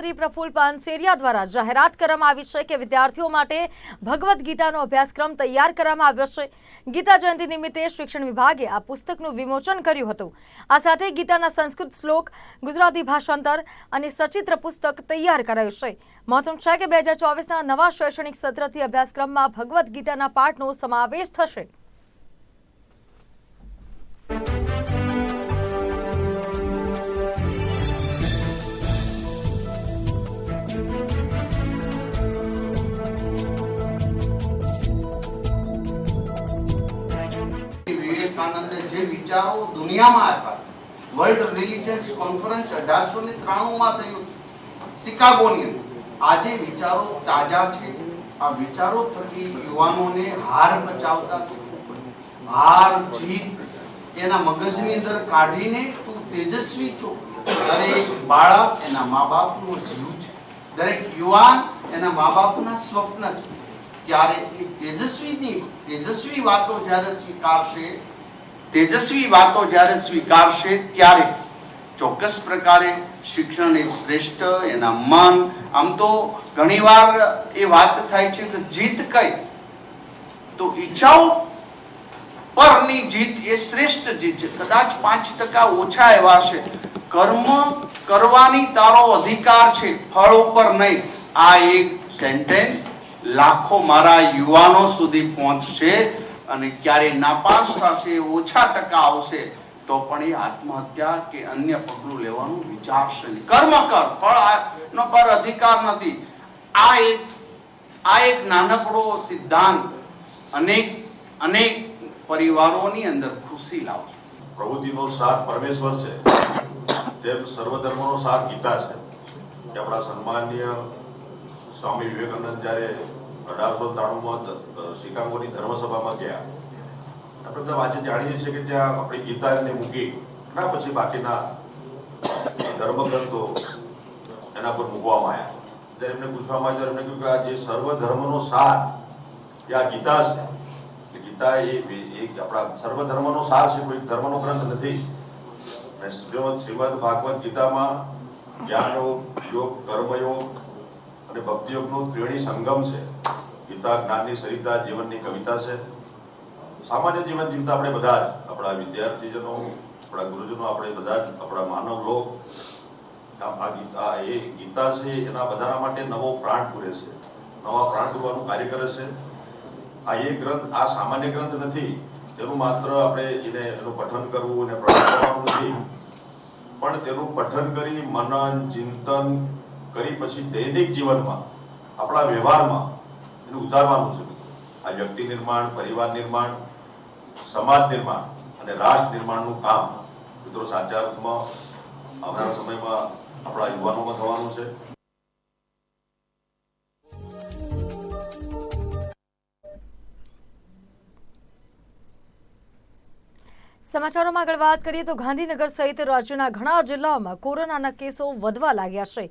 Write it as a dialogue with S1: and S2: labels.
S1: શ્રી પ્રફુલ પાનસેરિયા દ્વારા જાહેરાત કરવામાં આવી છે કે વિદ્યાર્થીઓ માટે ભગવદ્ ગીતાનો અભ્યાસક્રમ તૈયાર કરવામાં આવ્યો છે. ગીતા જયંતિ નિમિત્તે શિક્ષણ વિભાગે આ પુસ્તકનું વિમોચન કર્યું હતું. આ સાથે ગીતાના સંસ્કૃત શ્લોક, ગુજરાતી ભાષાંતર અને સચિત્ર પુસ્તક તૈયાર કરાયું છે. મહત્વનું છે કે બે હજાર ચોવીસના નવા શૈક્ષણિક સત્રથી અભ્યાસક્રમમાં ભગવદ્ ગીતાના પાઠનો સમાવેશ થશે.
S2: વિવેકાનંદે જે વિચારો દુનિયામાં આપ્યા વર્લ્ડ રિલિજન્સ કોન્ફરન્સ અઢારસો ને ત્રાણુંમાં થયું શિકાગોની. આજે વિચારો તાજા છે. આ વિચારો થકી યુવાનોને હાર બચાવતા હાર જીત એના મગજની અંદર કાઢીને તું તેજસ્વી છો. દરેક બાળક એના મા બાપનો જીવ છે. દરેક યુવાન એના મા બાપના સ્વપ્ન છે. ત્યારે એ તેજસ્વીની, તેજસ્વી વાતો જ્યારે સ્વીકારશે તેજસ્વી વાતો જ્યારે સ્વીકારશે ત્યારે ચોક્કસ પ્રકારે શિક્ષણ એ શ્રેષ્ઠ, એના મન. આમ તો ઘણીવાર એ વાત થાય છે કે જીત કઈ? તો ઈચ્છાઓ પરની જીત એ શ્રેષ્ઠ જીત છે. કદાચ પાંચ ટકા ઓછા એવા છે. કર્મ કરવાની તારો અધિકાર છે, ફળ ઉપર નહીં. આ એક સેન્ટેન્સ લાખો મારા યુવાનો સુધી પહોંચશે. અને ક્યારે નાપાસ થશે, ઓછા ટકા આવશે, તો પણ એ આત્મહત્યા કે અન્ય પગલું લેવાનું વિચારશે નહીં. કર્મ કર ફળ આ- નો પર અધિકાર નથી. આ એક આ એક નાનકડો સિદ્ધાંત અનેક અનેક પરિવારોની અંદર ખુશી લાવશે.
S3: પ્રભુજીનો સાથ પરમેશ્વર છે. તેમ સર્વધર્મનો સાથ ગીતા છે. કે આપણા સન્માનીય સ્વામી વિવેકાનંદ જ્યારે અઢારસો ત્રાણુંમાં શિકાગોની ધર્મસભામાં ગયા. આપણે બધા આજે જાણીએ છીએ કે ત્યાં આપણી ગીતાને મૂકી ના પછી બાકીના ધર્મગ્રંથો એના પર મૂકવામાં આવ્યા. ત્યારે એમને પૂછવામાં આવ્યું એમને કહ્યું કે આ જે સર્વધર્મનો સાર એ આ ગીતા છે ગીતા એ એક આપણા સર્વધર્મનો સાર છે, કોઈ ધર્મનો ગ્રંથ નથી. શ્રીમદ ભાગવત ગીતામાં જ્ઞાન યોગ, કર્મયોગ અને ભક્તિ ત્રિવેણી સંગમ છે. ગીતા, જ્ઞાનની સરિતા, જીવનની કવિતા છે. સામાન્ય જીવન જીવતા આપણે બધા જ, આપણા વિદ્યાર્થીજનો, આપણા ગુરુજનો, આપણે બધા જ, આપણા માનવ લોક. આ ગીતા, એ ગીતા છે, એના બધાના માટે નવો પ્રાણ પૂરે છે. નવા પ્રાણ પૂરવાનું કાર્ય કરે છે. આ એ ગ્રંથ, આ સામાન્ય ગ્રંથ નથી. તેનું માત્ર આપણે એને, એનું પઠન કરવું અને પ્રાણ કરવાનું નથી. પણ તેનું પઠન કરી મનન, ચિંતન કરી પછી દૈનિક જીવનમાં, આપણા વ્યવહારમાં એને ઉતારવાનું છે આ વ્યક્તિ નિર્માણ, પરિવાર નિર્માણ, સમાજ નિર્માણ અને રાષ્ટ્ર નિર્માણનું કામ મિત્રો સાચા અર્થમાં આવનારા સમયમાં આપણા યુવાનોમાં થવાનું છે.
S1: સમાચારોમાં આગળ વાત કરીએ તો ગાંધીનગર સહિત રાજ્યના ઘણા જિલ્લાઓમાં કોરોનાના કેસો વધવા લાગ્યા છે.